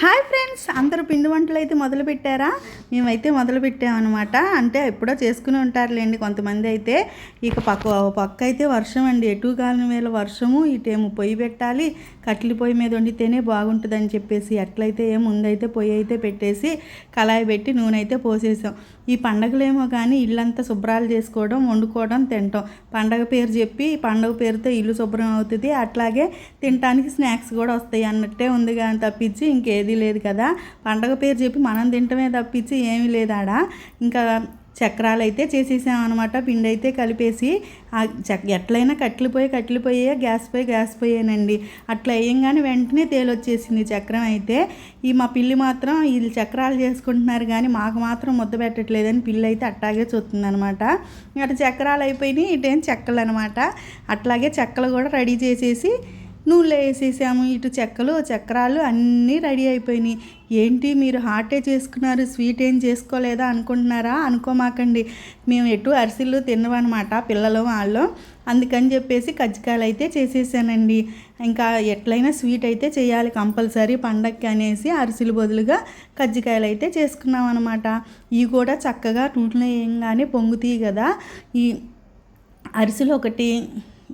Hi friends. Friends అందరూ పిండి వంటలు అయితే మొదలు పెట్టారా? మేమైతే మొదలు పెట్టామన్నమాట అంటే ఎప్పుడో చేసుకుని ఉంటారులేండి కొంతమంది అయితే. ఇక పక్క పక్క అయితే వర్షం అండి. ఎటు కాలం వేళ వర్షము ఇటేమో పొయ్యి పెట్టాలి. కట్టెల పొయ్యి మీద వండితేనే బాగుంటుందని చెప్పేసి ఎట్లయితే ఏం ముందైతే పొయ్యి అయితే పెట్టేసి కళాయి పెట్టి నూనె అయితే పోసేసాం. ఈ పండగలేమో కానీ ఇల్లంతా శుభ్రాలు చేసుకోవడం వండుకోవడం తినటం పండగ పేరు చెప్పి పండగ పేరుతో ఇల్లు శుభ్రం అవుతుంది. అట్లాగే తినటానికి స్నాక్స్ కూడా వస్తాయి అన్నట్టే ఉంది కానీ తప్పించి ఇంకేదీ లేదు కదా. పండగ పేరు చెప్పి మనం తింటమే తప్పించి ఏమీ లేదు ఆడ ఇంకా చక్రాలు అయితే చేసేసాం అనమాట పిండి అయితే కలిపేసి ఆ చక్ ఎట్లయినా కట్లిపోయి కట్లిపోయే గ్యాస్ పోయి గ్యాస్ పోయానండి. అట్లా వేయంగానే వెంటనే తేలొచ్చేసింది చక్రం అయితే. ఈ మా పిల్లి మాత్రం వీళ్ళు చక్రాలు చేసుకుంటున్నారు కానీ మాకు మాత్రం ముద్ద పెట్టట్లేదని పిల్లి అయితే అట్టాగే చూస్తుంది అనమాట అటు చక్రాలు అయిపోయినాయి ఇటేం చెక్కలు అనమాట అట్లాగే చెక్కలు కూడా రెడీ చేసేసి నూనెలో వేసేసాము ఇటు చెక్కలు చక్రాలు అన్నీ రెడీ అయిపోయినాయి. ఏంటి మీరు హాటే చేసుకున్నారు స్వీట్ ఏం చేసుకోలేదా అనుకుంటున్నారా? అనుకోమాకండి. మేము ఎటు అరిసెలు తినవన్నమాట పిల్లలు వాళ్ళు. అందుకని చెప్పేసి కజ్జికాయలు అయితే చేసేసానండి. ఇంకా ఎట్లయినా స్వీట్ అయితే చేయాలి కంపల్సరీ పండక్కి అనేసి అరిసెలు బదులుగా కజ్జికాయలు అయితే చేసుకున్నాం అనమాట ఇవి కూడా చక్కగా నూనె వేయంగానే పొంగుతాయి కదా. ఈ అరిసెలు ఒకటి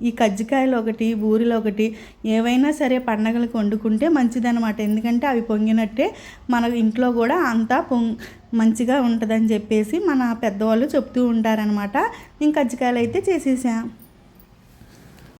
ఈ కజ్జికాయలు ఒకటి బూరెలు ఒకటి ఏవైనా సరే పండగలకు వండుకుంటే మంచిదన్నమాట. ఎందుకంటే అవి పొంగినట్టే మన ఇంట్లో కూడా అంతా పొంగ్ మంచిగా ఉంటుందని చెప్పేసి మన పెద్దవాళ్ళు చెప్తూ ఉంటారనమాట నేను కజ్జికాయలు అయితే చేసేసాం.